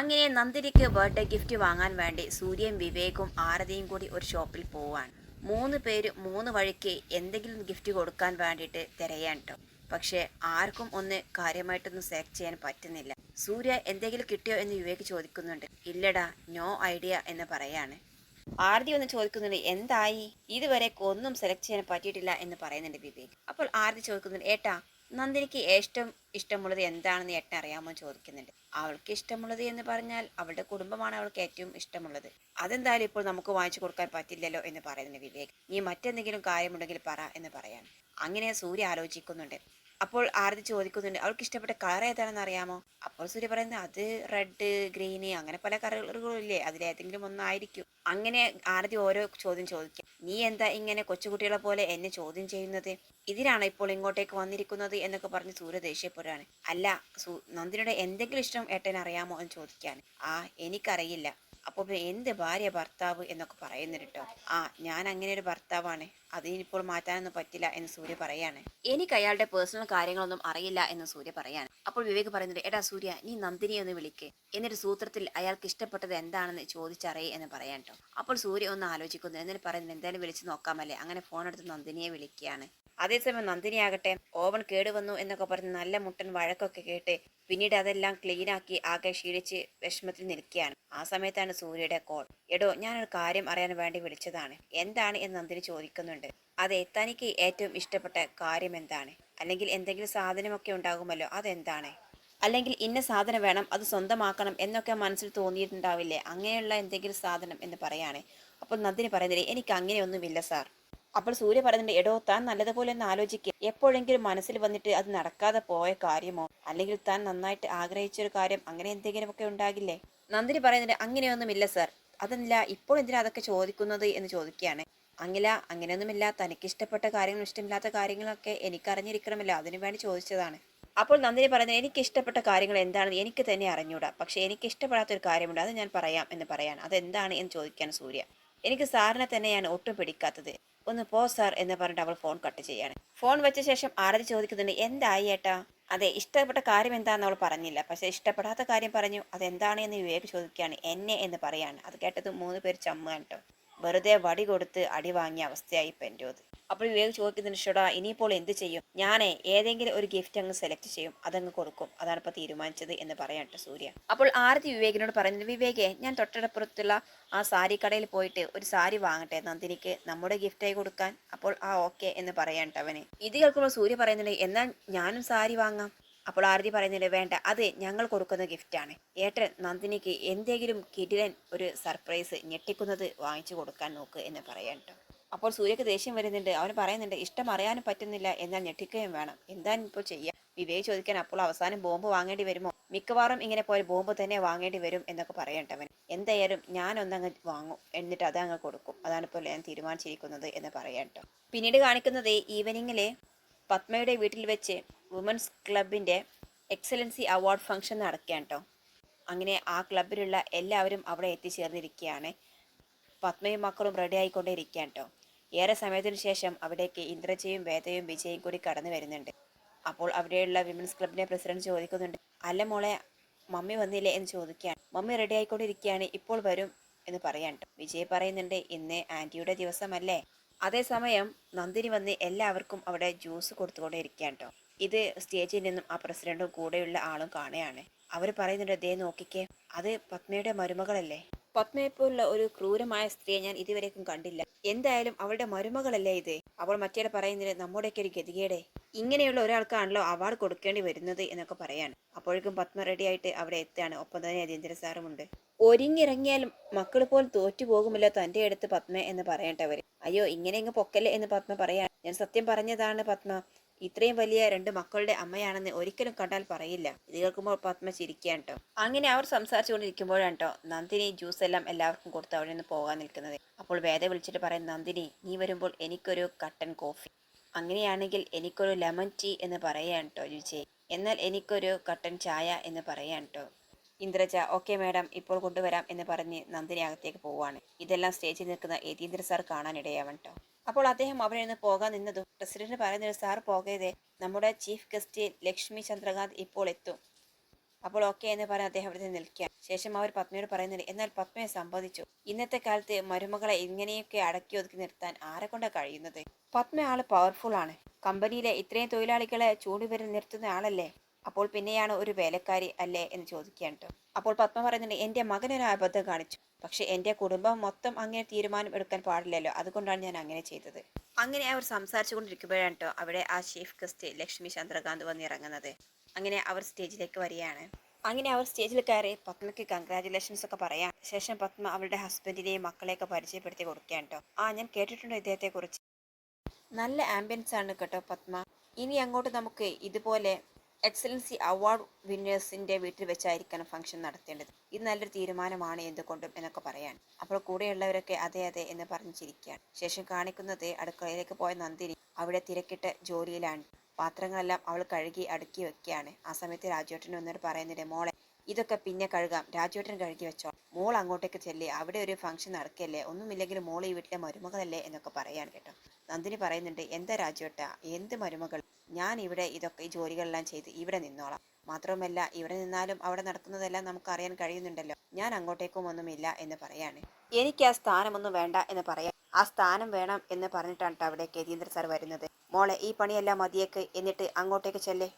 അങ്ങനെ നന്ദിനിക്ക് birthday gift വാങ്ങാൻ വേണ്ടി സൂര്യയും വിവേകും ആരതിയും കൂടി ഒരു ഷോപ്പിൽ പോവാണ്. മൂന്ന് പേര് മൂന്ന് വഴിക്ക് എന്തെങ്കിലും ഗിഫ്റ്റ് കൊടുക്കാൻ വേണ്ടിയിട്ട് തിരയാൻ കേട്ടോ പക്ഷേ ആർക്കും ഒന്ന് കാര്യമായിട്ടൊന്നും സെലക്ട് ചെയ്യാൻ പറ്റുന്നില്ല. സൂര്യ എന്തെങ്കിലും കിട്ടിയോ എന്ന് വിവേക് ചോദിക്കുന്നുണ്ട്. ഇല്ലടാ നോ ഐഡിയ എന്ന് പറയാണ്. ആരതി ഒന്ന് ചോദിക്കുന്നുണ്ട് എന്തായി? ഇതുവരെ ഒന്നും സെലക്ട് ചെയ്യാൻ പറ്റിയിട്ടില്ല എന്ന് പറയുന്നുണ്ട് വിവേക്. അപ്പോൾ ആരതി ചോദിക്കുന്നുണ്ട് ഏട്ടാ നന്ദിനിക്ക് ഏറ്റവും ഇഷ്ടമുള്ളത് എന്താണെന്ന് ഏട്ടൻ അറിയാമോ ചോദിക്കുന്നുണ്ട്. അവൾക്ക് ഇഷ്ടമുള്ളത് എന്ന് പറഞ്ഞാൽ അവളുടെ കുടുംബമാണ് അവൾക്ക് ഏറ്റവും ഇഷ്ടമുള്ളത്. അതെന്തായാലും ഇപ്പോൾ നമുക്ക് വാങ്ങിച്ചു കൊടുക്കാൻ പറ്റില്ലല്ലോ എന്ന് പറയുന്നുണ്ട് വിവേക്. നീ മറ്റെന്തെങ്കിലും കാര്യമുണ്ടെങ്കിൽ പറ എന്ന് പറയാണ്. അങ്ങനെ സൂര്യ ആലോചിക്കുന്നുണ്ട്. അപ്പോൾ ആരതി ചോദിക്കുന്നുണ്ട് അവൾക്ക് ഇഷ്ടപ്പെട്ട കളർ ഏതാണെന്ന് അറിയാമോ? അപ്പോൾ സൂര്യ പറയുന്നത് അത് റെഡ് ഗ്രീന് അങ്ങനെ പല കളറുകളും ഇല്ലേ അതിലേതെങ്കിലും ഒന്നായിരിക്കും. അങ്ങനെ ആരതി ഓരോ ചോദ്യം ചോദിക്കും. നീ എന്താ ഇങ്ങനെ കൊച്ചുകുട്ടികളെ പോലെ എന്നെ ചോദ്യം ചെയ്യുന്നത്? ഇതിനാണ് ഇപ്പോൾ ഇങ്ങോട്ടേക്ക് വന്നിരിക്കുന്നത്? എന്നൊക്കെ പറഞ്ഞ് സൂര്യ ദേഷ്യപ്പെടുകയാണ്. അല്ല സു നന്ദിനിയുടെ എന്തെങ്കിലും ഇഷ്ടം ഏട്ടൻ അറിയാമോ എന്ന് ചോദിക്കാൻ ആ എനിക്കറിയില്ല. അപ്പോൾ എന്ത് ഭാര്യ ഭർത്താവ് എന്നൊക്കെ പറയുന്നുണ്ട് കേട്ടോ ആ ഞാൻ അങ്ങനെ ഒരു ഭർത്താവാണ്. അതിനിപ്പോൾ മാറ്റാനൊന്നും പറ്റില്ല എന്ന് സൂര്യ പറയാണ്. എനിക്ക് അയാളുടെ പേഴ്സണൽ കാര്യങ്ങളൊന്നും അറിയില്ല എന്ന് സൂര്യ പറയാണ്. അപ്പോൾ വിവേക് പറയുന്നുണ്ട് എടാ സൂര്യ നീ നന്ദിനി ഒന്ന് വിളിക്ക്. എന്നിട്ട് സൂത്രത്തിൽ അയാൾക്ക് ഇഷ്ടപ്പെട്ടത് എന്താണെന്ന് ചോദിച്ചറിയേ എന്ന് പറയാൻ കേട്ടോ അപ്പോൾ സൂര്യ ഒന്ന് ആലോചിക്കുന്നു. എന്നിട്ട് പറയുന്നത് എന്തായാലും വിളിച്ച് നോക്കാമല്ലേ? അങ്ങനെ ഫോൺ എടുത്ത് നന്ദിനിയെ വിളിക്കുകയാണ്. അതേസമയം നന്ദിനി ആകട്ടെ ഓവൻ കേടുവന്നു എന്നൊക്കെ പറഞ്ഞ് നല്ല മുട്ടൻ വഴക്കൊക്കെ കേട്ട് പിന്നീട് അതെല്ലാം ക്ലീനാക്കി ആകെ ക്ഷീണിച്ച് വിഷമത്തിൽ നിൽക്കുകയാണ്. ആ സമയത്താണ് സൂര്യയുടെ കോൾ എടോ ഞാനൊരു കാര്യം അറിയാൻ വേണ്ടി വിളിച്ചതാണ്. എന്താണ് എന്ന് നന്ദിനി ചോദിക്കുന്നുണ്ട്. അതെ തനിക്ക് ഏറ്റവും ഇഷ്ടപ്പെട്ട കാര്യം എന്താണ്? അല്ലെങ്കിൽ എന്തെങ്കിലും സാധനമൊക്കെ ഉണ്ടാകുമല്ലോ അതെന്താണ്? അല്ലെങ്കിൽ ഇന്ന സാധനം വേണം അത് സ്വന്തമാക്കണം എന്നൊക്കെ മനസ്സിൽ തോന്നിയിട്ടുണ്ടാവില്ലേ? അങ്ങനെയുള്ള എന്തെങ്കിലും സാധനം എന്ന് പറയാണ്. അപ്പോൾ നന്ദിനി പറയുന്നില്ലേ എനിക്ക് അങ്ങനെയൊന്നുമില്ല സാർ. അപ്പോൾ സൂര്യ പറയുന്നുണ്ട് എടോ താൻ നല്ലതുപോലെ ഒന്ന് ആലോചിക്കുക എപ്പോഴെങ്കിലും മനസ്സിൽ വന്നിട്ട് അത് നടക്കാതെ പോയ കാര്യമോ? അല്ലെങ്കിൽ താൻ നന്നായിട്ട് ആഗ്രഹിച്ച ഒരു കാര്യം അങ്ങനെ എന്തെങ്കിലുമൊക്കെ ഉണ്ടാകില്ലേ? നന്ദിനി പറയുന്നുണ്ട് അങ്ങനെയൊന്നുമില്ല സർ. അതല്ല ഇപ്പോൾ എന്തിനാ അതൊക്കെ ചോദിക്കുന്നത്? എന്ന് ചോദിക്കുകയാണ്. അങ്ങില അങ്ങനെയൊന്നുമില്ല. തനിക്ക് ഇഷ്ടപ്പെട്ട കാര്യങ്ങളും ഇഷ്ടമില്ലാത്ത കാര്യങ്ങളൊക്കെ എനിക്കറിഞ്ഞിരിക്കണമല്ലോ. അതിനു വേണ്ടി ചോദിച്ചതാണ്. അപ്പോൾ നന്ദിനി പറയുന്നത് എനിക്ക് ഇഷ്ടപ്പെട്ട കാര്യങ്ങൾ എന്താണെന്ന് എനിക്ക് തന്നെ അറിഞ്ഞൂടാ. പക്ഷേ എനിക്ക് ഇഷ്ടപ്പെടാത്ത ഒരു കാര്യമുണ്ട്. അത് ഞാൻ പറയാം എന്ന് പറയാൻ അതെന്താണ്? എന്ന് ചോദിക്കാൻ സൂര്യ. എനിക്ക് സാറിനെ തന്നെയാണ് ഒട്ടും പിടിക്കാത്തത്. ഒന്ന് പോ സാർ എന്ന് പറഞ്ഞിട്ട് അവൾ ഫോൺ കട്ട് ചെയ്യാണ്. ഫോൺ വെച്ച ശേഷം ആരതി ചോദിക്കുന്നുണ്ട് എന്തായി ഏട്ടാ? അതെ ഇഷ്ടപ്പെട്ട കാര്യം എന്താണെന്ന് അവൾ പറഞ്ഞില്ല. പക്ഷെ ഇഷ്ടപ്പെടാത്ത കാര്യം പറഞ്ഞു. അതെന്താണ്? എന്ന് വിവേക് ചോദിക്കുകയാണ്. എന്നെ എന്ന് പറയാണ്. അത് കേട്ടത് മൂന്ന് പേര് ചമ്മാണ് കേട്ടോ വെറുതെ വടി കൊടുത്ത് അടി വാങ്ങിയ അവസ്ഥയായി എന്റെത് അപ്പോൾ വിവേക് ചോദിക്കുന്നതിന് ഷോടാ ഇനിയിപ്പോൾ എന്ത് ചെയ്യും? ഞാനേ ഏതെങ്കിലും ഒരു ഗിഫ്റ്റ് അങ്ങ് സെലക്ട് ചെയ്യും അതങ്ങ് കൊടുക്കും. അതാണ് ഇപ്പോൾ തീരുമാനിച്ചത് എന്ന് പറയാം സൂര്യ. അപ്പോൾ ആരതി വിവേകിനോട് പറയുന്നത് വിവേകെ ഞാൻ തൊട്ടടുപ്പുറത്തുള്ള ആ സാരി കടയിൽ പോയിട്ട് ഒരു സാരി വാങ്ങട്ടെ നന്ദിനിക്ക് നമ്മുടെ ഗിഫ്റ്റായി കൊടുക്കാൻ? അപ്പോൾ ആ ഓക്കെ എന്ന് പറയാൻ കേട്ടോ അവന്. ഇത് കേൾക്കുമ്പോൾ സൂര്യ പറയുന്നുണ്ട് എന്നാൽ ഞാനും സാരി വാങ്ങാം. അപ്പോൾ ആരതി പറയുന്നില്ല വേണ്ട അത് ഞങ്ങൾ കൊടുക്കുന്ന ഗിഫ്റ്റാണ് ഏട്ടൻ നന്ദിനിക്ക് എന്തെങ്കിലും കിടിലൻ ഒരു സർപ്രൈസ് ഞെട്ടിക്കുന്നത് വാങ്ങിച്ചു കൊടുക്കാൻ നോക്ക് എന്ന് പറയാം കേട്ടോ. അപ്പോൾ സൂര്യക്ക് ദേഷ്യം വരുന്നുണ്ട്. അവൻ പറയുന്നുണ്ട് ഇഷ്ടം അറിയാനും പറ്റുന്നില്ല എന്നാൽ ഞെട്ടിക്കുകയും വേണം. എന്താണ് ഇപ്പോൾ ചെയ്യുക വിവേക് ചോദിക്കാൻ അപ്പോൾ അവസാനം ബോംബ് വാങ്ങേണ്ടി വരുമോ? മിക്കവാറും ഇങ്ങനെ പോയ ബോംബ് തന്നെ വാങ്ങേണ്ടി വരും എന്നൊക്കെ പറയണ്ടവൻ എന്തായാലും ഞാൻ ഞാനൊന്നങ്ങ് വാങ്ങും എന്നിട്ട് അത് അങ്ങ് കൊടുക്കും. അതാണ് ഇപ്പോൾ ഞാൻ തീരുമാനിച്ചിരിക്കുന്നത് എന്ന് പറയട്ടോ. പിന്നീട് കാണിക്കുന്നത് ഈവനിങ്ങിലെ പത്മയുടെ വീട്ടിൽ വെച്ച് വുമൻസ് ക്ലബിന്റെ എക്സലൻസി അവാർഡ് ഫംഗ്ഷൻ നടക്കുകയാണ് അങ്ങനെ ആ ക്ലബിലുള്ള എല്ലാവരും അവിടെ എത്തിച്ചേർന്നിരിക്കുകയാണ്. പത്മയും മക്കളും റെഡി ആയിക്കൊണ്ടേയിരിക്കുകയാണ് കേട്ടോ. ഏറെ സമയത്തിന് ശേഷം അവിടേക്ക് ഇന്ദ്രജയും വേദയും വിജയും കൂടി കടന്നു വരുന്നുണ്ട്. അപ്പോൾ അവിടെയുള്ള വിമൻസ് ക്ലബിനെ പ്രസിഡന്റ് ചോദിക്കുന്നുണ്ട് അല്ല മോളെ മമ്മി വന്നില്ലേ? എന്ന് ചോദിക്കുകയാണ്. മമ്മി റെഡി ആയിക്കൊണ്ടിരിക്കുകയാണ് ഇപ്പോൾ വരും എന്ന് പറയാൻ. വിജയ് പറയുന്നുണ്ട് ഇന്ന് ആന്റിയുടെ ദിവസമല്ലേ. അതേസമയം നന്ദിനി വന്ന് എല്ലാവർക്കും അവിടെ ജ്യൂസ് കൊടുത്തുകൊണ്ടേയിരിക്കുകയാണ് കേട്ടോ ഇത് സ്റ്റേജിൽ നിന്നും ആ പ്രസിഡന്റും കൂടെയുള്ള ആളും കാണുകയാണ്. അവർ പറയുന്നുണ്ട് ദേ നോക്കിക്കേ അത് പത്മയുടെ മരുമകളല്ലേ? പത്മയെപ്പോലുള്ള ഒരു ക്രൂരമായ സ്ത്രീയെ ഞാൻ ഇതുവരേക്കും കണ്ടില്ല. എന്തായാലും അവളുടെ മരുമകളല്ലേ ഇത്? അവൾ മറ്റേ പറയുന്നത് നമ്മുടെയൊക്കെ ഒരു ഗതികേടെ. ഇങ്ങനെയുള്ള ഒരാൾക്കാണല്ലോ അവാർഡ് കൊടുക്കേണ്ടി വരുന്നത് എന്നൊക്കെ പറയാണ്. അപ്പോഴേക്കും പത്മ റെഡിയായിട്ട് അവിടെ എത്തുകയാണ്. ഒപ്പം തന്നെ രതീന്ദ്ര സാറുമുണ്ട് ഒരുങ്ങിറങ്ങിയാലും മക്കൾ പോലും തോറ്റു പോകുമല്ലോ തന്റെ അടുത്ത് പത്മ എന്ന് പറയട്ടെ അവർ അയ്യോ ഇങ്ങനെ ഇങ്ങ് പൊക്കല്ലേ എന്ന് പത്മ പറയാൻ ഞാൻ സത്യം പറഞ്ഞതാണ് പത്മ. ഇത്രയും വലിയ രണ്ട് മക്കളുടെ അമ്മയാണെന്ന് ഒരിക്കലും കണ്ടാൽ പറയില്ല. ഇത് കേൾക്കുമ്പോൾ പത്മ ചിരിക്കുകയാണ് കേട്ടോ. അങ്ങനെ അവർ സംസാരിച്ചുകൊണ്ടിരിക്കുമ്പോഴാണ് കേട്ടോ നന്ദിനി ജ്യൂസ് എല്ലാം എല്ലാവർക്കും കൊടുത്ത് അവിടെ നിന്ന് പോകാൻ നിൽക്കുന്നത്. അപ്പോൾ വേദ വിളിച്ചിട്ട് പറയും നന്ദിനി നീ വരുമ്പോൾ എനിക്കൊരു കട്ടൻ കോഫി. അങ്ങനെയാണെങ്കിൽ എനിക്കൊരു ലെമൺ ടീ എന്ന് പറയാൻ കേട്ടോ വിജയ് എന്നാൽ എനിക്കൊരു കട്ടൻ ചായ എന്ന് പറയാൻ കേട്ടോ. ഇന്ദ്രജ ഓക്കെ മാഡം ഇപ്പോൾ കൊണ്ടുവരാം എന്ന് പറഞ്ഞ് നന്ദിനി അകത്തേക്ക് പോവാണ് ഇതെല്ലാം സ്റ്റേജിൽ നിൽക്കുന്ന യതീന്ദ്ര സാർ കാണാനിടയാവൻ കേട്ടോ. അപ്പോൾ അദ്ദേഹം അവിടെ നിന്ന് പോകാൻ നിന്നതും പ്രസിഡന്റ് പറയുന്നത് സാർ പോകരുതേ. നമ്മുടെ ചീഫ് ഗസ്റ്റ് ലക്ഷ്മി ചന്ദ്രകാന്ത് ഇപ്പോൾ എത്തും. അപ്പോൾ ഓക്കെ എന്ന് പറഞ്ഞ് അദ്ദേഹം അവിടെ നിന്ന് നിൽക്കുക. ശേഷം അവർ പത്മയോട് പറയുന്നില്ല എന്നാൽ പത്മയെ സമ്മതിച്ചു ഇന്നത്തെ കാലത്ത് മരുമകളെ ഇങ്ങനെയൊക്കെ അടക്കി ഒതുക്കി നിർത്താൻ ആരെ കൊണ്ടാണ് കഴിയുന്നത്? പത്മ ആൾ പവർഫുൾ ആണ്. കമ്പനിയിലെ ഇത്രയും തൊഴിലാളികളെ ചൂടുവരെ നിർത്തുന്ന ആളല്ലേ? അപ്പോൾ പിന്നെയാണ് ഒരു വേലക്കാരി അല്ലേ എന്ന് ചോദിക്കുകയാണ് ട്ടോ. അപ്പോൾ പത്മ പറയുന്നുണ്ട് എന്റെ മകനൊരു അബദ്ധം കാണിച്ചു. പക്ഷേ എന്റെ കുടുംബം മൊത്തം അങ്ങനെ തീരുമാനം എടുക്കാൻ പാടില്ലല്ലോ. അതുകൊണ്ടാണ് ഞാൻ അങ്ങനെ ചെയ്തത്. അങ്ങനെ അവർ സംസാരിച്ചു കൊണ്ടിരിക്കുമ്പോഴാണ് കേട്ടോ അവിടെ ആ ചീഫ് ഗസ്റ്റ് ലക്ഷ്മി ചന്ദ്രകാന്ത് വന്നിറങ്ങുന്നത് അങ്ങനെ അവർ സ്റ്റേജിലേക്ക് വരികയാണ്. അങ്ങനെ അവർ സ്റ്റേജിൽ കയറി പത്മയ്ക്ക് കൺഗ്രാറ്റുലേഷൻസ് ഒക്കെ പറയാം. ശേഷം പത്മ അവരുടെ ഹസ്ബൻഡിനെയും മക്കളെയൊക്കെ പരിചയപ്പെടുത്തി കൊടുക്കുകയാണ് കേട്ടോ ആ ഞാൻ കേട്ടിട്ടുണ്ട് ഇദ്ദേഹത്തെ കുറിച്ച് നല്ല ആംബിയൻസ് ആണ് കേട്ടോ പത്മ. ഇനി അങ്ങോട്ട് നമുക്ക് ഇതുപോലെ എക്സലൻസി അവാർഡ് വിന്നേഴ്സിന്റെ വീട്ടിൽ വെച്ചായിരിക്കണം ഫംഗ്ഷൻ നടത്തേണ്ടത്. ഇത് നല്ലൊരു തീരുമാനമാണ് എന്തുകൊണ്ടും എന്നൊക്കെ പറയാൻ. അപ്പോൾ കൂടെയുള്ളവരൊക്കെ അതെ അതെ എന്ന് പറഞ്ഞു ചിരിക്കുകയാണ് ശേഷം കാണിക്കുന്നത് അടുക്കളയിലേക്ക് പോയ നന്ദിനി അവിടെ തിരക്കിട്ട ജോലിയിലാണ്. പാത്രങ്ങളെല്ലാം അവൾ കഴുകി അടുക്കി വെക്കുകയാണ്. ആ സമയത്ത് രാജുവേട്ടൻ വന്നിട്ട് പറയുന്നുണ്ട് മോളെ ഇതൊക്കെ പിന്നെ കഴുകാം. രാജുവേട്ടൻ കഴുകി വെച്ചോ. മോൾ അങ്ങോട്ടേക്ക് ചെല്ലേ. അവിടെ ഒരു ഫംഗ്ഷൻ നടക്കല്ലേ. ഒന്നുമില്ലെങ്കിൽ മോൾ ഈ വീട്ടിലെ മരുമകളല്ലേ എന്നൊക്കെ പറയാണ് കേട്ടോ. നന്ദിനി പറയുന്നുണ്ട് എന്താ രാജുവേട്ട? എന്ത് മരുമകൾ? ഞാൻ ഇവിടെ ഇതൊക്കെ ഈ ജോലികളെല്ലാം ചെയ്ത് ഇവിടെ നിന്നോളാം. മാത്രവുമല്ല ഇവിടെ നിന്നാലും അവിടെ നടക്കുന്നതെല്ലാം നമുക്ക് അറിയാൻ കഴിയുന്നുണ്ടല്ലോ. ഞാൻ അങ്ങോട്ടേക്കും ഒന്നുമില്ല എന്ന് പറയാണ്. എനിക്ക് ആ സ്ഥാനമൊന്നും വേണ്ട എന്ന് പറയാം. ആ സ്ഥാനം വേണം എന്ന് പറഞ്ഞിട്ടാണ് അവിടെ കേതീന്ദ്ര സാർ വരുന്നത്. മോളെ ഈ പണിയെല്ലാം മതിയേക്ക്. എന്നിട്ട് അങ്ങോട്ടേക്ക് ചെല്ലേ.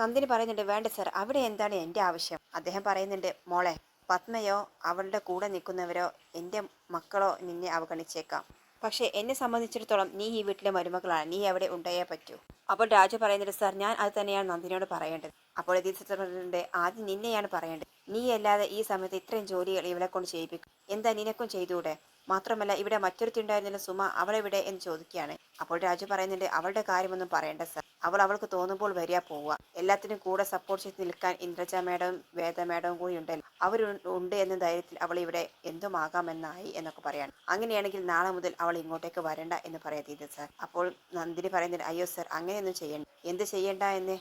നന്ദിനി പറയുന്നുണ്ട് വേണ്ട സർ അവിടെ എന്താണ് എന്റെ ആവശ്യം? അദ്ദേഹം പറയുന്നുണ്ട് മോളെ പത്മയോ അവളുടെ കൂടെ നിൽക്കുന്നവരോ എന്റെ മക്കളോ നിന്നെ അവഗണിച്ചേക്കാം. പക്ഷേ എന്നെ സംബന്ധിച്ചിടത്തോളം നീ ഈ വീട്ടിലെ മരുമകളാണ് നീ അവിടെ ഉണ്ടായേ പറ്റൂ. അപ്പോൾ രാജു പറയുന്നുണ്ട് സാർ ഞാൻ അത് തന്നെയാണ് നന്ദിനിയോട് പറയേണ്ടത്. അപ്പോൾ എതിർത്തിട്ടുണ്ട് ആദ്യം നിന്നെയാണ് പറയേണ്ടത്. നീ അല്ലാതെ ഈ സമയത്ത് ഇത്രയും ജോലികൾ ഇവളെ കൊണ്ട് ചെയ്യിപ്പിക്കും. എന്താ നിനക്കും ചെയ്തുകൂടെ? മാത്രമല്ല ഇവിടെ മറ്റൊരുത്തിണ്ടായിരുന്നില്ല സുമ അവളെവിടെ എന്ന് ചോദിക്കുകയാണ്. അപ്പോൾ രാജു പറയുന്നുണ്ട് അവളുടെ കാര്യമൊന്നും പറയേണ്ട സാർ. അവൾ അവൾക്ക് തോന്നുമ്പോൾ വരിക പോവുക. എല്ലാത്തിനും കൂടെ സപ്പോർട്ട് ചെയ്ത് നിൽക്കാൻ ഇന്ദ്രജ മേഡവും വേദ മേഡവും കൂടി ഉണ്ടല്ലോ. ഉണ്ട് എന്ന ധൈര്യത്തിൽ അവൾ ഇവിടെ എന്തുമാകാമെന്നായി എന്നൊക്കെ പറയാണ്. അങ്ങനെയാണെങ്കിൽ നാളെ മുതൽ അവൾ ഇങ്ങോട്ടേക്ക് വരണ്ട എന്ന് പറയാത്തത് സാർ അപ്പോൾ നന്ദിനി പറയുന്നത് അയ്യോ സാർ അങ്ങനെയൊന്നും ചെയ്യണ്ട. എന്ത് ചെയ്യണ്ട എന്ന്?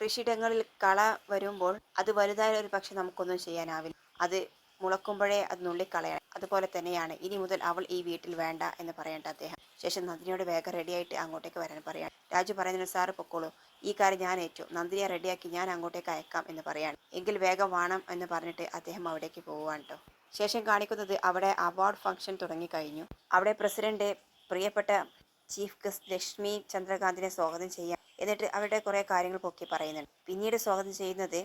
കൃഷിയിടങ്ങളിൽ കള വരുമ്പോൾ അത് വലുതായ ഒരു പക്ഷെ നമുക്കൊന്നും ചെയ്യാനാവില്ല. അത് മുളക്കുമ്പോഴേ അത് നുള്ളിക്കളയണം. അതുപോലെ തന്നെയാണ് ഇനി മുതൽ അവൾ ഈ വീട്ടിൽ വേണ്ട എന്ന് പറയേണ്ട അദ്ദേഹം. ശേഷം നന്ദിനിയോട് വേഗം റെഡിയായിട്ട് അങ്ങോട്ടേക്ക് വരാൻ പറയാൻ രാജു പറയുന്നതിന് സാറ് പൊക്കോളൂ. ഈ കാര്യം ഞാൻ ഏറ്റു. നന്ദിനിയെ റെഡിയാക്കി ഞാൻ അങ്ങോട്ടേക്ക് അയക്കാം എന്ന് പറയാണ്. എങ്കിൽ വേഗം വേണം എന്ന് പറഞ്ഞിട്ട് അദ്ദേഹം അവിടേക്ക് പോവാണ് കേട്ടോ ശേഷം കാണിക്കുന്നത് അവിടെ അവാർഡ് ഫംഗ്ഷൻ തുടങ്ങിക്കഴിഞ്ഞു. അവിടെ പ്രസിഡന്റ് പ്രിയപ്പെട്ട ചീഫ് ഗസ്റ്റ് ലക്ഷ്മി ചന്ദ്രകാന്തിനെ സ്വാഗതം ചെയ്യാം. എന്നിട്ട് അവരുടെ കുറേ കാര്യങ്ങൾ പൊക്കി പറയുന്നുണ്ട്. പിന്നീട് സ്വാഗതം ചെയ്യുന്നത്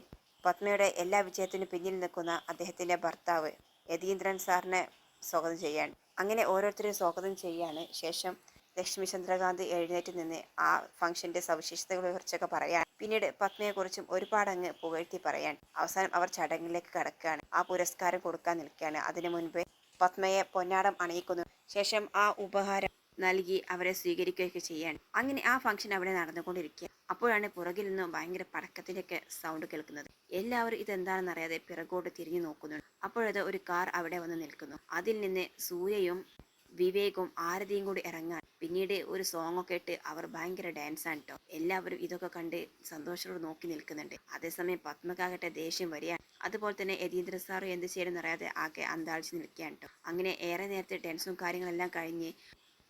പത്മയുടെ എല്ലാ വിജയത്തിനും പിന്നിൽ നിൽക്കുന്ന അദ്ദേഹത്തിന്റെ ഭർത്താവ് യതീന്ദ്രൻ സാറിനെ സ്വാഗതം ചെയ്യാണ് അങ്ങനെ ഓരോരുത്തരും സ്വാഗതം ചെയ്യാണ്. ശേഷം ലക്ഷ്മി ചന്ദ്രകാന്ത് എഴുന്നേറ്റ് നിന്ന് ആ ഫംഗ്ഷന്റെ സവിശേഷതകളെ കുറിച്ചൊക്കെ പറയാൻ പിന്നീട് പത്മയെക്കുറിച്ചും ഒരുപാട് അങ്ങ് പുകഴ്ത്തി പറയാൻ അവസാനം അവർ ചടങ്ങിലേക്ക് കടക്കുകയാണ്. ആ പുരസ്കാരം കൊടുക്കാൻ നിൽക്കുകയാണ്. അതിനു മുൻപ് പത്മയെ പൊന്നാടം അണിയിക്കുന്നു. ശേഷം ആ ഉപഹാരം നൽകി അവരെ സ്വീകരിക്കുകയൊക്കെ ചെയ്യാൻ അങ്ങനെ ആ ഫംഗ്ഷൻ അവിടെ നടന്നുകൊണ്ടിരിക്കുക. അപ്പോഴാണ് പുറകിൽ നിന്നും ഭയങ്കര പടക്കത്തിന്റെയൊക്കെ സൗണ്ട് കേൾക്കുന്നത്. എല്ലാവരും ഇതെന്താണെന്ന് അറിയാതെ പിറകോട്ട് തിരിഞ്ഞു നോക്കുന്നു അപ്പോഴത് ഒരു കാർ അവിടെ വന്ന് നിൽക്കുന്നു. അതിൽ നിന്ന് സൂര്യയും വിവേകും ആരതിയും കൂടി ഇറങ്ങാൻ പിന്നീട് ഒരു സോങ് ഒക്കെ ഇട്ട് അവർ ഭയങ്കര ഡാൻസ് ആണ് കേട്ടോ എല്ലാവരും ഇതൊക്കെ കണ്ട് സന്തോഷത്തോട് നോക്കി നിൽക്കുന്നുണ്ട്. അതേസമയം പത്മക്കാകട്ടെ ദേഷ്യം വരികയാണ്. അതുപോലെ തന്നെ യതീന്ദ്ര സാറും എന്ത് ചെയ്യണമെന്ന് അറിയാതെ ആകെ അന്താളിച്ച് നിൽക്കുകയാണ് കേട്ടോ അങ്ങനെ ഏറെ നേരത്തെ ടെൻസും കാര്യങ്ങളെല്ലാം കഴിഞ്ഞ്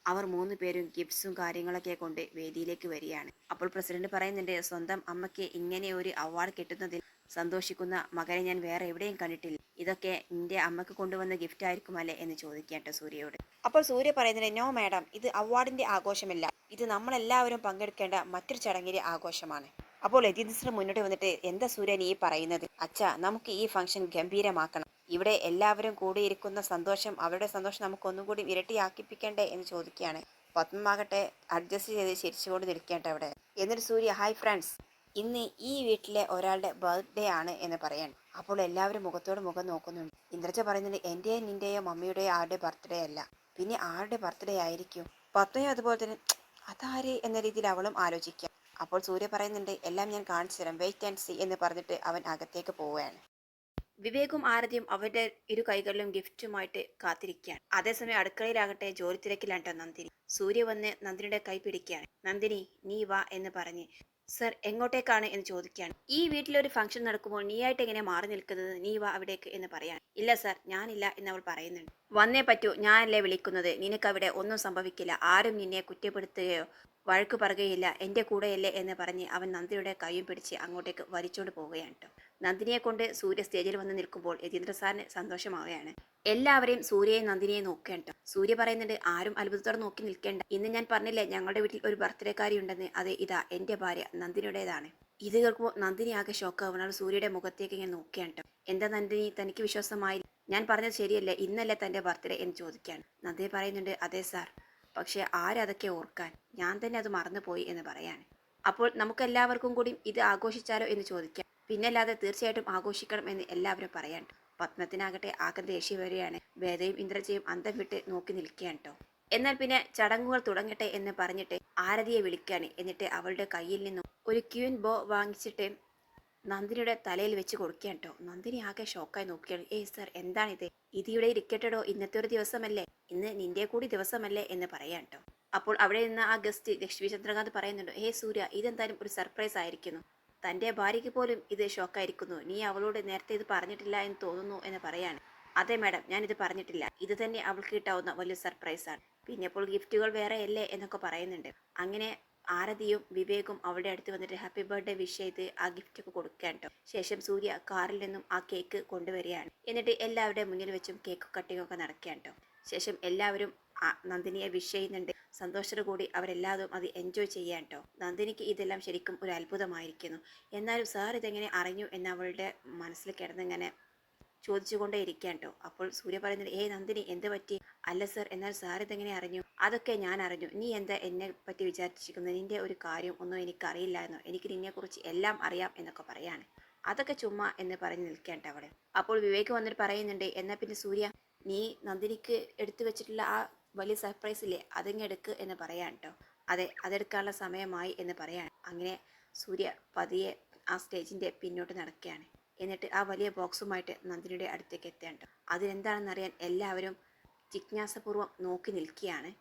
അവർ മൂന്ന് പേരും ഗിഫ്റ്റ്സും കാര്യങ്ങളൊക്കെ കൊണ്ട് വേദിയിലേക്ക് വരികയാണ്. അപ്പോൾ പ്രസിഡന്റ് പറയുന്നുണ്ട് സ്വന്തം അമ്മയ്ക്ക് ഇങ്ങനെ ഒരു അവാർഡ് കിട്ടുന്നതിൽ സന്തോഷിക്കുന്ന മകനെ ഞാൻ വേറെ എവിടെയും കണ്ടിട്ടില്ല. ഇതൊക്കെ നിന്റെ അമ്മയ്ക്ക് കൊണ്ടുവന്ന ഗിഫ്റ്റ് ആയിരിക്കും അല്ലേ എന്ന് ചോദിക്കട്ടെ സൂര്യയോട്. അപ്പോൾ സൂര്യ പറയുന്നത് നോ മാഡം ഇത് അവാർഡിന്റെ ആഘോഷമല്ല. ഇത് നമ്മളെല്ലാവരും പങ്കെടുക്കേണ്ട മറ്റൊരു ചടങ്ങിന്റെ ആഘോഷമാണ്. അപ്പോൾ യതീന്ദ്ര മുന്നോട്ട് വന്നിട്ട് എന്താ സൂര്യൻ ഈ പറയുന്നത്? അച്ഛാ നമുക്ക് ഈ ഫംഗ്ഷൻ ഗംഭീരമാക്കണം. ഇവിടെ എല്ലാവരും കൂടിയിരിക്കുന്ന സന്തോഷം അവരുടെ സന്തോഷം നമുക്ക് ഒന്നും കൂടി ഇരട്ടിയാക്കിപ്പിക്കണ്ടേ? എന്ന് ചോദിക്കുകയാണ്. പത്മമാകട്ടെ അഡ്ജസ്റ്റ് ചെയ്ത് ചിരിച്ചുകൊണ്ട് നിൽക്കേണ്ട അവിടെ. എന്നിട്ട് സൂര്യ ഹായ് ഫ്രണ്ട്സ് ഇന്ന് ഈ വീട്ടിലെ ഒരാളുടെ ബർത്ത്ഡേ ആണ് എന്ന് പറയാൻ. അപ്പോൾ എല്ലാവരും മുഖത്തോട് മുഖം നോക്കുന്നുണ്ട്. ഇന്ദ്രജ പറയുന്നുണ്ട് എന്റെയോ നിന്റെയോ മമ്മിയുടെയോ ആരുടെ ബർത്ത്ഡേ അല്ല. പിന്നെ ആരുടെ ബർത്ത്ഡേ ആയിരിക്കും? പത്മയും അതുപോലെ തന്നെ അതാര് എന്ന രീതിയിൽ അവളും ആലോചിക്കാം. അപ്പോൾ സൂര്യ പറയുന്നുണ്ട് എല്ലാം ഞാൻ കാണിച്ചു തരാം. വെയിറ്റ് ആൻഡ് സി എന്ന് പറഞ്ഞിട്ട് അവൻ അകത്തേക്ക് പോവുകയാണ്. വിവേകും ആരതിയും അവരുടെ ഇരു കൈകളിലും ഗിഫ്റ്റുമായിട്ട് കാത്തിരിക്കുകയാണ്. അതേസമയം അടുക്കളയിലാകട്ടെ ജോലി തിരക്കിലാണ് നന്ദിനി. സൂര്യ വന്ന് നന്ദിനിയുടെ കൈ പിടിക്കുകയാണ്. നന്ദിനി നീ വാ എന്ന് പറഞ്ഞ് സർ എങ്ങോട്ടേക്കാണ് എന്ന് ചോദിക്കുകയാണ് ഈ വീട്ടിലൊരു ഫംഗ്ഷൻ നടക്കുമ്പോൾ നീയായിട്ട് എങ്ങനെ മാറി നിൽക്കുന്നത്? നീ വാ അവിടേക്ക് എന്ന് പറയാൻ. ഇല്ല സർ ഞാനില്ല എന്ന് അവൾ പറയുന്നുണ്ട്. വന്നേ പറ്റൂ ഞാനല്ലേ വിളിക്കുന്നത്. നിനക്ക് അവിടെ ഒന്നും സംഭവിക്കില്ല. ആരും നിന്നെ കുറ്റപ്പെടുത്തുകയോ വഴക്ക് പറയുകയില്ല. എന്റെ കൂടെയല്ലേ എന്ന് പറഞ്ഞ് അവൻ നന്ദിയുടെ കൈയും പിടിച്ച് അങ്ങോട്ടേക്ക് വലിച്ചോണ്ട് പോവുകയാണ് കേട്ടോ നന്ദിനിയെ കൊണ്ട് സൂര്യ സ്റ്റേജിൽ വന്ന് നിൽക്കുമ്പോൾ യതീന്ദ്ര സാറിന് സന്തോഷമാവുകയാണ്. എല്ലാവരെയും സൂര്യയെയും നന്ദിനിയെയും നോക്കേണ്ട സൂര്യ പറയുന്നുണ്ട് ആരും അത്ഭുതത്തോടെ നോക്കി നിൽക്കേണ്ട. ഇന്ന് ഞാൻ പറഞ്ഞില്ലേ ഞങ്ങളുടെ വീട്ടിൽ ഒരു ബർത്ത്ഡേക്കാരി ഉണ്ടെന്ന്. അതെ ഇതാ എന്റെ ഭാര്യ നന്ദിനിയുടേതാണ്. ഇത് കേൾക്കുമ്പോൾ നന്ദിനി ആകെ ആവണോ സൂര്യയുടെ മുഖത്തേക്ക് ഇങ്ങനെ നോക്കേണ്ട എന്താ നന്ദിനി തനിക്ക് വിശ്വാസമായി ഞാൻ പറഞ്ഞത് ശരിയല്ലേ? ഇന്നല്ലേ തന്റെ ബർത്ത്ഡേ എന്ന് ചോദിക്കാണ് നന്ദിനി പറയുന്നുണ്ട് അതെ സാർ. പക്ഷെ ആരതൊക്കെ ഓർക്കാൻ? ഞാൻ തന്നെ അത് മറന്നുപോയി എന്ന് പറയാൻ അപ്പോൾ നമുക്കെല്ലാവർക്കും കൂടി ഇത് ആഘോഷിച്ചാലോ എന്ന് ചോദിക്കാം. പിന്നല്ലാതെ തീർച്ചയായിട്ടും ആഘോഷിക്കണം എന്ന് എല്ലാവരും പറയാൻ. പത്മത്തിനാകട്ടെ ആകെ ദേഷ്യം വരികയാണ്. വേദയും ഇന്ദ്രജയും അന്തം വിട്ട് നോക്കി നിൽക്കുകയാണ് കേട്ടോ എന്നാൽ പിന്നെ ചടങ്ങുകൾ തുടങ്ങട്ടെ എന്ന് പറഞ്ഞിട്ട് ആരതിയെ വിളിക്കുകയാണ് എന്നിട്ട് അവളുടെ കയ്യിൽ നിന്നും ഒരു ക്യൂൻ ബോ വാങ്ങിച്ചിട്ട് നന്ദിനിയുടെ തലയിൽ വെച്ച് കൊടുക്കുകയാണ് കേട്ടോ നന്ദിനി ആകെ ഷോക്കായി നോക്കുകയാണ് ഏയ് സർ എന്താണിത്? ഇത് ഇവിടെ ഇരിക്കട്ടെടോ ഇന്നത്തെ ഒരു ദിവസമല്ലേ? ഇന്ന് നിന്റെ കൂടി ദിവസമല്ലേ? എന്ന് പറയാം കേട്ടോ അപ്പോൾ അവിടെ നിന്ന് ആ ഗസ്റ്റ് ലക്ഷ്മി ചന്ദ്രകാന്ത് പറയുന്നുണ്ട് ഹേ സൂര്യ ഇതെന്തായാലും ഒരു സർപ്രൈസ് ആയിരിക്കുന്നു. തന്റെ ഭാര്യയ്ക്ക് പോലും ഇത് ഷോക്കായിരിക്കുന്നു. നീ അവളോട് നേരത്തെ ഇത് പറഞ്ഞിട്ടില്ല എന്ന് തോന്നുന്നു എന്ന് പറയാണ്. അതെ മാഡം ഇത് പറഞ്ഞിട്ടില്ല. ഇത് തന്നെ അവൾക്ക് കിട്ടാവുന്ന വലിയ സർപ്രൈസാണ് പിന്നെ ഇപ്പോൾ ഗിഫ്റ്റുകൾ വേറെ അല്ലേ എന്നൊക്കെ പറയുന്നുണ്ട്. അങ്ങനെ ആരതിയും വിവേകും അവളുടെ അടുത്ത് വന്നിട്ട് ഹാപ്പി ബർത്ത്ഡേ വിഷ് ചെയ്ത് ആ ഗിഫ്റ്റ് ഒക്കെ കൊടുക്കാൻ കേട്ടോ ശേഷം സൂര്യ കാറിൽ നിന്നും ആ കേക്ക് കൊണ്ടുവരികയാണ്. എന്നിട്ട് എല്ലാവരുടെ മുന്നിൽ വെച്ചും കേക്ക് കട്ടിങ് ഒക്കെ കേട്ടോ ശേഷം എല്ലാവരും നന്ദിനിയെ വിഷ് ചെയ്യുന്നുണ്ട്. സന്തോഷത്തോടു കൂടി അവരെല്ലാവരും അത് എൻജോയ് ചെയ്യാൻ കേട്ടോ നന്ദിനിക്ക് ഇതെല്ലാം ശരിക്കും ഒരു അത്ഭുതമായിരിക്കുന്നു. എന്നാലും സാർ ഇതെങ്ങനെ അറിഞ്ഞു എന്ന് അവളുടെ മനസ്സിൽ കിടന്നിങ്ങനെ ചോദിച്ചുകൊണ്ടേ ഇരിക്കാൻ കേട്ടോ അപ്പോൾ സൂര്യ പറയുന്നത് ഏ നന്ദിനി എന്ത് പറ്റി? അല്ല സർ എന്നാൽ സാർ ഇതെങ്ങനെ അറിഞ്ഞു? അതൊക്കെ ഞാൻ അറിഞ്ഞു. നീ എന്താ എന്നെ പറ്റി വിചാരിച്ചിരിക്കുന്നത് നിന്റെ ഒരു കാര്യം ഒന്നും എനിക്കറിയില്ലായിരുന്നു. എനിക്ക് നിന്നെക്കുറിച്ച് എല്ലാം അറിയാം എന്നൊക്കെ പറയാണ്. അതൊക്കെ ചുമ്മാ എന്ന് പറഞ്ഞ് നിൽക്കേണ്ട അവിടെ അപ്പോൾ വിവേക് വന്നിട്ട് പറയുന്നുണ്ട് എന്നാൽ പിന്നെ സൂര്യ നീ നന്ദിനിക്ക് എടുത്തു വെച്ചിട്ടുള്ള ആ വലിയ സർപ്രൈസ് ഇല്ലേ? അതിങ്ങെടുക്ക് എന്ന് പറയാൻ കേട്ടോ അതെ അതെടുക്കാനുള്ള സമയമായി എന്ന് പറയാൻ. അങ്ങനെ സൂര്യ പതിയെ ആ സ്റ്റേജിന്റെ പിന്നോട്ട് നടക്കുകയാണ്. എന്നിട്ട് ആ വലിയ ബോക്സുമായിട്ട് നന്ദിനിയുടെ അടുത്തേക്ക് എത്തേണ്ട അതിനെന്താണെന്നറിയാൻ എല്ലാവരും ജിജ്ഞാസപൂർവം നോക്കി നിൽക്കുകയാണ്.